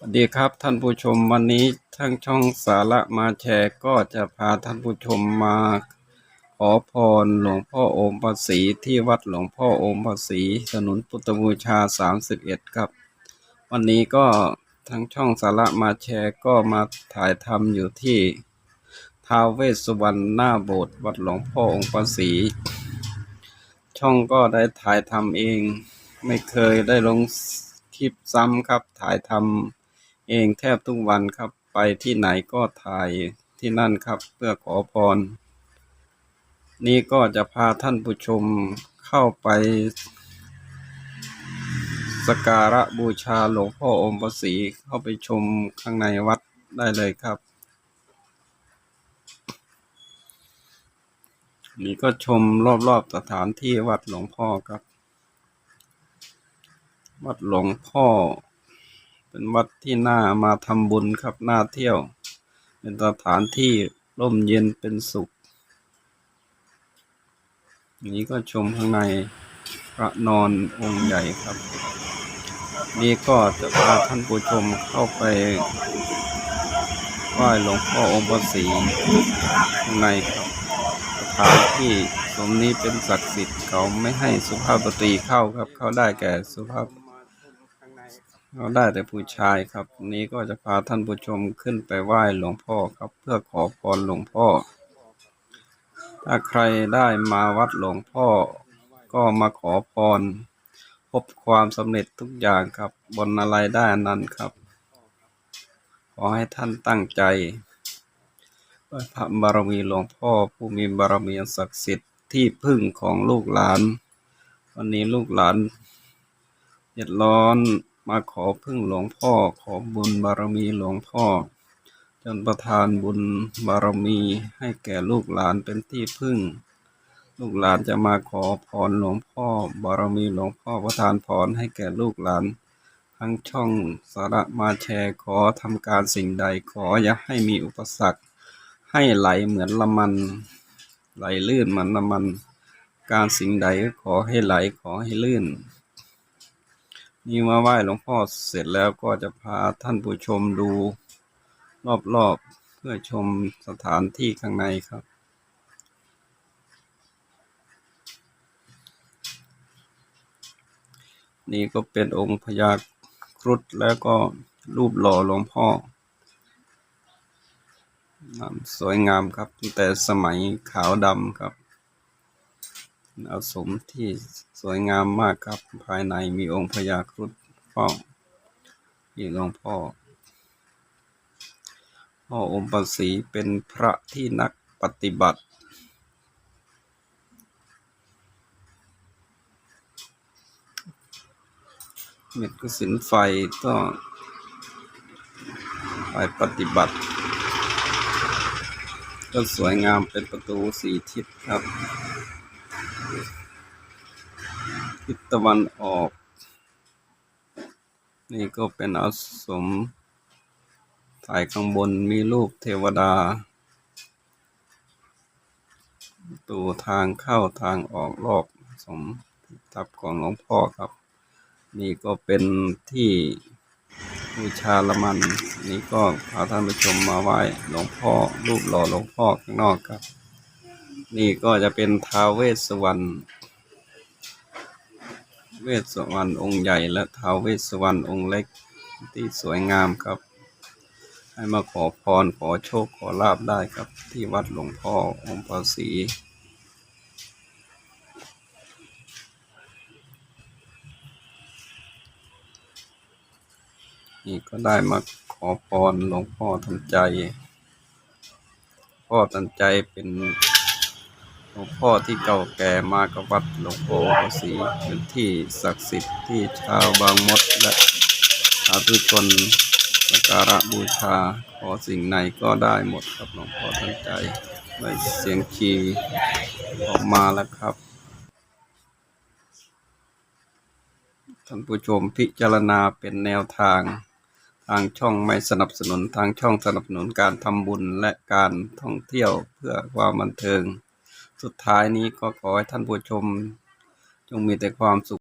สวัสดีครับท่านผู้ชมวันนี้ทั้งช่องสาระมาแชร์ก็จะพาท่านผู้ชมมาขอพรหลวงพ่อโอมประสีที่วัดหลวงพ่อโอมประสีถนนพุทธบูชา 31 ครับ วันนี้ก็ทั้งช่องสาระมาแชร์ก็มาถ่ายทำอยู่ที่ท้าวเวสสุวรรณหน้าโบสถ์วัดหลวงพ่อองค์ประสีช่องก็ได้ถ่ายทำเอง ไม่เคยได้ลงคลิปซ้ำครับถ่ายทำ เองแทบทุกวันครับ ไปที่ไหนก็ถ่ายที่นั่นครับ เพื่อขอพร นี่ก็จะพาท่านผู้ชมเข้าไปสการะบูชาหลวงพ่ออมประสีเข้าไปชมข้างในวัดได้เลยครับ นี่ก็ชมรอบๆสถานที่วัดหลวงพ่อครับ วัดหลวงพ่อ เป็นวัดที่น่ามาทำบุญครับน่าเที่ยว เป็นสถานที่ร่มเย็นเป็นสุข นี้ก็ชมข้างในพระนอนองค์ใหญ่ครับ นี่ก็จะพาท่านผู้ชมเข้าไปไหว้หลวงพ่อองค์พระศรีข้างในครับสถานที่ตรงนี้เป็นศักดิ์สิทธิ์เขาไม่ให้สุภาพสตรีเข้าครับ เข้าได้แก่สุภาพ เข้าได้แต่ผู้ชายครับ นี้ก็จะพาท่านผู้ชมขึ้นไปไหว้หลวงพ่อครับ เพื่อขอพรหลวงพ่อ ถ้าใครได้มาวัดหลวงพ่อ ก็มาขอพร พบความสำเร็จทุกอย่างครับบนอะไรได้นั้นครับ ขอให้ท่านตั้งใจพระบารมีหลวงพ่อผู้มีบารมีศักดิ์สิทธิ์ที่พึ่งของลูกหลาน วันนี้ลูกหลานเดือดร้อน มาขอพึ่งหลวงพ่อขอบุญบารมีหลวงพ่อ จนประทานบุญบารมีให้แก่ลูกหลานเป็นที่พึ่ง ลูกหลานจะมาขอพรหลวงพ่อ บารมีหลวงพ่อประทานพรให้แก่ลูกหลาน ทั้งช่องสาระมาแชร์ขอทำการสิ่งใดขออย่าให้มีอุปสรรค ให้ไหลเหมือนละมันไหลลื่นเหมือนละมัน การสิ่งใดก็ขอให้ไหลขอให้ลื่น นี่มาไหว้หลวงพ่อเสร็จแล้วก็จะพาท่านผู้ชมดูรอบๆเพื่อชมสถานที่ข้างในครับ นี่ก็เป็นองค์พญาครุฑแล้วก็รูปหล่อหลวงพ่อสวยงามครับตั้งแต่สมัยขาวดำครับ อาสมที่สวยงามมากครับ ภายในมีองค์พญาครุฑเฝ้านี่หลวงพ่อ พ่ออมประสีเป็นพระที่นักปฏิบัติเม็ดกสินไฟก็ไปปฏิบัติ ก็สวยงามเป็นประตูสี่ทิศครับ ทิศตะวันออก นี่ก็เป็นอาสมถ่ายข้างบนมีรูปเทวดาตูทางเข้าทางออกรอบสมทับของหลวงพ่อครับ นี่ก็เป็นที่บูชาละมัน นี่ก็พาท่านผู้ชมมาไหว้หลวงพ่อรูปหล่อหลวงพ่อข้างนอกครับ นี่ก็จะเป็นท้าวเวสสวรรณ เวสสวรรณองค์ใหญ่และท้าวเวสสวรรณองค์เล็กที่สวยงามครับ ให้มาขอพรขอโชคขอลาบได้ครับ ที่วัดหลวงพ่อองค์ภาษีนี่ก็ได้มาขอพรหลวงพ่อทันใจ พ่อทันใจเป็น ลวงพ่อที่เก่าแก่มากับวัดหลวงพ่อภาษีเป็นที่ศักดิ์สิทธิ์ที่ชาวบางมดและสาธุชนสักการะบูชาขอสิ่งไหนก็ได้หมดครับหลวงพ่อทันใจได้เสียงคีย์ออกมาแล้วครับท่านผู้ชมพิจารณาเป็นแนวทาง ทางช่องไม่สนับสนุนทางช่องสนับสนุนการทำบุญและการท่องเที่ยวเพื่อความบันเทิง สุดท้ายนี้ก็ขอให้ท่านผู้ชม จงมีแต่ความสุข